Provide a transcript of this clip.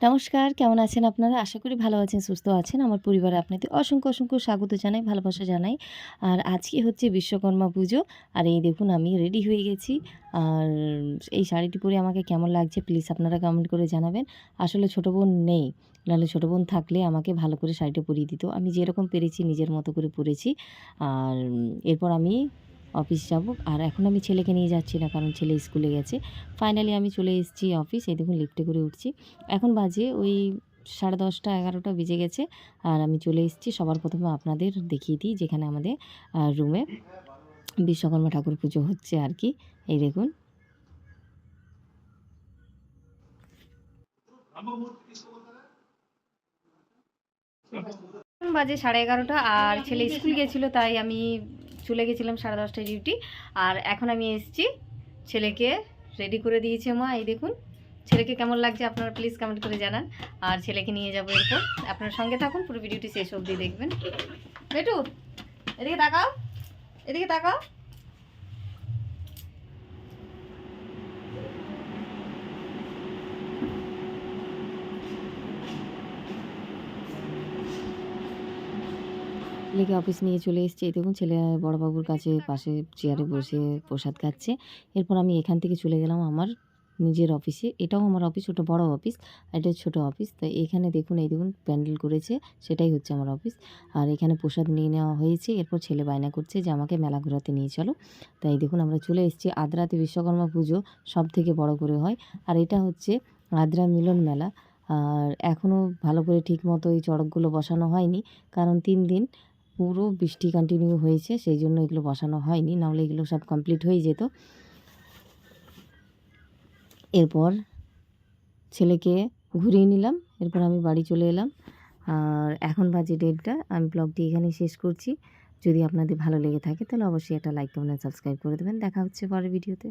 নমস্কার, কেমন আছেন আপনারা? আশা করি ভালো আছেন, সুস্থ আছেন। আমার পরিবারে আপনাদের অসংখ্য অসংখ্য স্বাগত জানাই, ভালোবাসা জানাই। আর আজকে হচ্ছে বিশ্বকর্মা পুজো। আর এই দেখুন, আমি রেডি হয়ে গেছি। আর এই শাড়িটি পরে আমাকে কেমন লাগছে প্লিজ আপনারা কমেন্ট করে জানাবেন। আসলে ছোটো বোন নেই। নাহলে ছোটো বোন থাকলে আমাকে ভালো করে শাড়িটা পরিয়ে দিত। আমি যেরকম পেরেছি, নিজের মতো করে পরেছি। আর এরপর আমি অফিস যাব। আর এখন আমি ছেলেকে নিয়ে যাচ্ছি না, কারণ ছেলে স্কুলে গেছে। ফাইনালি আমি চলে এসেছি অফিস এই দেখুন লিফটে করে উঠছি। এখন বাজে ওই সাড়ে দশটা, এগারোটা বেজে গেছে। আর আমি চলে এসেছি, সবার প্রথমে আপনাদের দেখিয়ে দিই যেখানে আমাদের রুমে বিশ্বকর্মা ঠাকুর পুজো হচ্ছে আর কি। এই দেখুন। বাজে সাড়ে এগারোটা, আর ছেলে স্কুল গেছিল, তাই আমি চলে গেছিলাম সাড়ে দশটায় ডিউটি, আর এখন আমি এসছি। ছেলেকে রেডি করে দিয়েছে মা, এই দেখুন। ছেলেকে কেমন লাগছে আপনারা প্লিজ কমেন্ট করে জানান। আর ছেলেকে নিয়ে যাব এরপর। আপনার সঙ্গে থাকুন, পুরো ভিডিওটি শেষ অবধি দেখবেন। বেটু, এদিকে তাকাও। এদিকে তাকাও। ছেলেকে অফিস নিয়ে চলে এসেছি। এই দেখুন, ছেলে বড়বাবুর কাছে পাশে চেয়ারে বসে প্রসাদ খাচ্ছে। এরপর আমি এখান থেকে চলে গেলাম আমার নিজের অফিসে এটাও আমার অফিস ওটা বড় অফিস এটা ছোটো অফিস তো এখানে দেখুন, এই দেখুন, প্যান্ডেল করেছে, সেটাই হচ্ছে আমার অফিস আর এখানে প্রসাদ নিয়ে নেওয়া হয়েছে। এরপর ছেলে বায়না করছে যে, আমাকে মেলা ঘোরাতে নিয়ে চলো। তাই দেখুন, আমরা চলে এসেছি। আদ্রাতে বিশ্বকর্মা পুজো সব থেকে বড় করে হয়। আর এটা হচ্ছে আদ্রা মিলন মেলা। আর এখনও ভালো করে ঠিক মতো এই চড়কগুলো বসানো হয়নি। কারণ তিন দিন পুরো বৃষ্টি কন্টিনিউ হয়েছে, সেই জন্য এগুলো বসানো হয়নি, নাহলে এগুলো সব কমপ্লিট হয়ে যেত। এরপর ছেলেকে ঘুরিয়ে নিলাম, এরপর আমি বাড়ি চলে এলাম। আর এখন বাজে ডেটটা আমি ব্লগটি এখানেই শেষ করছি। যদি আপনাদের ভালো লেগে থাকে, তাহলে অবশ্যই একটা লাইক কমেন্ট সাবস্ক্রাইব করে দেবেন। দেখা হচ্ছে পরের ভিডিওতে।